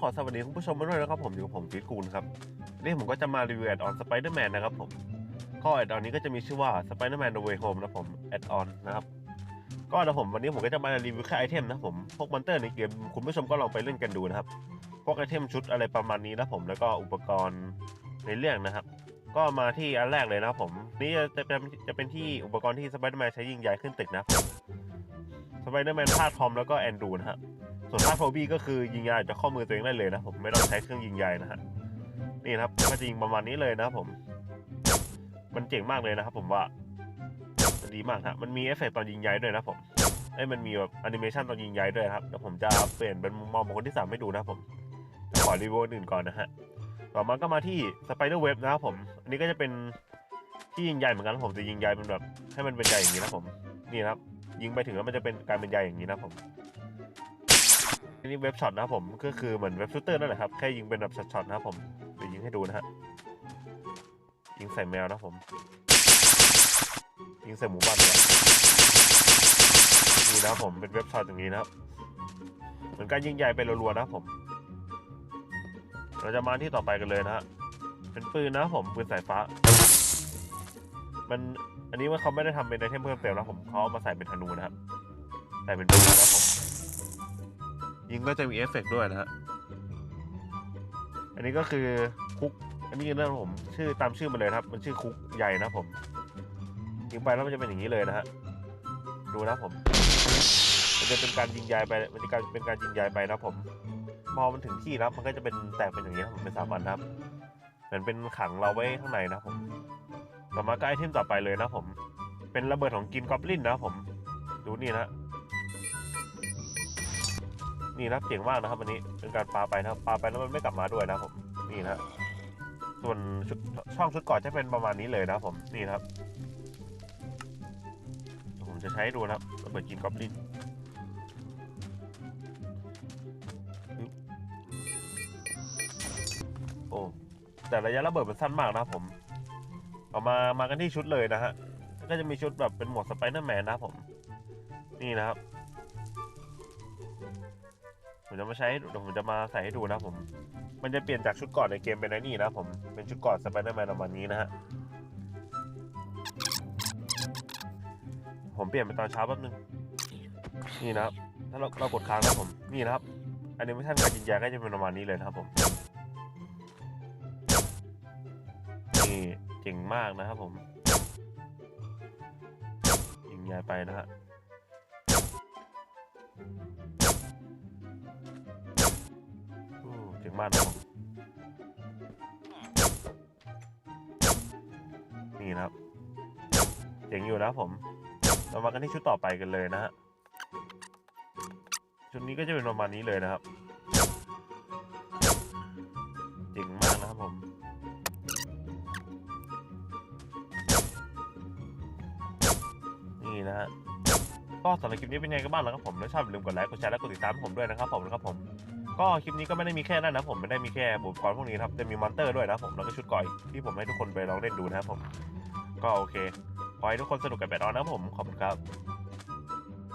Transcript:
ขอสวัสดีคุณผู้ชมมาด้วยนะครับผมอยู่กับผมฟีดกูลครับนี่ผมก็จะมารีวิวแอดออนสไปเดอร์แมนนะครับผมก็แอดออนนี้ก็จะมีชื่อว่า Spider-Man The Way Home นะผมแอดออนนะครับก็นะผมวันนี้ผมก็จะมารีวิวแค่ไอเทมนะผมพวกมอนเตอร์ในเกมคุณผู้ชมก็ลองไปเล่นกันดูนะครับพวกไอเทมชุดอะไรประมาณนี้นะผมแล้วก็อุปกรณ์ในเรื่องนะครับ ก็มาที่อันแรกเลยนะผม นี่จะเป็นจะเป็นที่อุปกรณ์ที่สไปเดอร์แมนใช้ยิงใหญ่ขึ้นตึกนะสไปเดอร์แมนพาดทอมแล้วก็แอนดูนะครับ ส่วนภาโฟบี้ก็คือยิงยาจากข้อมือตัวเองได้เลยนะผมไม่ต้องใช้เครื่องยิงใยนะฮะนี่นะครับก็จะยิงประมาณนี้เลยนะครับผม มันเจ๋งมากเลยนะครับ ผมว่าดีมากครับมันมีเอฟเฟกต์ตอนยิงใยด้วยนะผมไอ้มันมีแบบแอนิเมชันตอนยิงใยด้วยครับเดี๋ยวผมจะเปลี่ยนเป็นมุมมองของคนที่สามให้ดูนะผมขอรีวิวอื่นก่อนนะฮะต่อมาก็มาที่สไปเดอร์เว็บนะครับผม อันนี้ก็จะเป็นที่ยิงใยเหมือนกันผมจะยิงใยเป็นแบบให้มันเป็นใยอย่างนี้นะผม นี่ครับ ยิงไปถึงแล้วมันจะเป็นกลายเป็นใยอย่างนี้นะผม นี้เว็บช็อตนะครับผมก็คือเหมือนเว็บชูเตอร์นั่นแหละครับแค่ยิงเป็นแบบช็อตๆนะครับผมเดี๋ยวยิงให้ดูนะฮะยิงใส่แมวนะผมยิงใส่หมูบ้านเลยนี่นะผมเป็นเว็บช็อตอย่างนี้นะครับเหมือนการยิงใหญ่ไปรัวๆนะผม เราจะมาที่ต่อไปกันเลยนะฮะเป็นปืนนะผมปืนสายฟ้า มันอันนี้ว่าเขาไม่ได้ทำเป็นไอเทมเพิ่มเติมนะผมเขาเอามาใส่เป็นธนูนะครับใส่เป็นปืนนะครับผม ยิงก็จะมีเอฟเฟกต์ด้วยนะฮะ อันนี้ก็คือคุก อันนี้นะผม ชื่อตามชื่อมันเลยครับ มันชื่อคุกใหญ่นะผม ยิงไปแล้วมันจะเป็นอย่างนี้เลยนะฮะ ดูนะผม มันจะเป็นการยิงยายไป มันจะการเป็นการยิงยายไปนะผม พอมันถึงที่แล้วมันก็จะเป็นแตกเป็นอย่างนี้นะผมเป็นสามอันครับ เหมือนเป็นขังเราไว้ข้างในนะผม ต่อมาก็ไอเทมต่อไปเลยนะผม เป็นระเบิดของกินกอบลินนะผม ดูนี่นะ นี่นะเจ๋งมากนะครับวันนี้เป็นการปลาไปนะครับปาไปแล้วมันไม่กลับมาด้วยนะครับผมนี่นะส่วนช,ช่องชุดก่อนจะเป็นประมาณนี้เลยนะผมนี่นะครับผมจะใช้ให้ดูนะครับระเบิดกินกอบลินโอ้แต่ระยะระเบิดมันสั้นมากนะผมเอามามากันที่ชุดเลยนะฮะก็จะมีชุดแบบเป็นหมวดสไปเดอร์แมนนะผม นี่นะครับ ผมจะมาใช้ผมจะมาใส่ให้ดูนะผม มันจะเปลี่ยนจากชุดก่อนในเกมเป็นไอ้นี่นะผม เป็นชุดก่อนสไปเดอร์แมนประมาณนี้นะฮะ ผมเปลี่ยนเป็นตอนเช้าแป๊บนึง นี่นะครับ ถ้าเราเรากดค้างนะผม นี่นะครับ อันนี้ไม่ใช่การยิงยาก็จะเป็นประมาณนี้เลยนะครับผม นี่เจ๋งมากนะครับผม ยิงยาไปนะฮะ มากนะครับนี่นะครับเจ๋งอยู่นะผม เรามากันที่ชุดต่อไปกันเลยนะฮะ ชุดนี้ก็จะเป็นประมาณนี้เลยนะครับเจ๋งมากนะครับผมนี่นะฮะ ก็สำหรับคลิปนี้เป็นยังไงกันบ้างแล้วครับผมถ้าชอบอย่าลืมกดไลค์กดแชร์และกดติดตามผมด้วยนะครับผมนะครับผมก็คลิปนี้ก็ไม่ได้มีแค่นั้นนะผมไม่ได้มีแค่อุปกรณ์พวกนี้ครับจะมีมอนเตอร์ด้วยนะผมแล้วก็ชุดก่อยที่ผมให้ทุกคนไปลองเล่นดูนะครับผมก็โอเคขอให้ทุกคนสนุกกับแบดออนนะครับผมขอบคุณครับ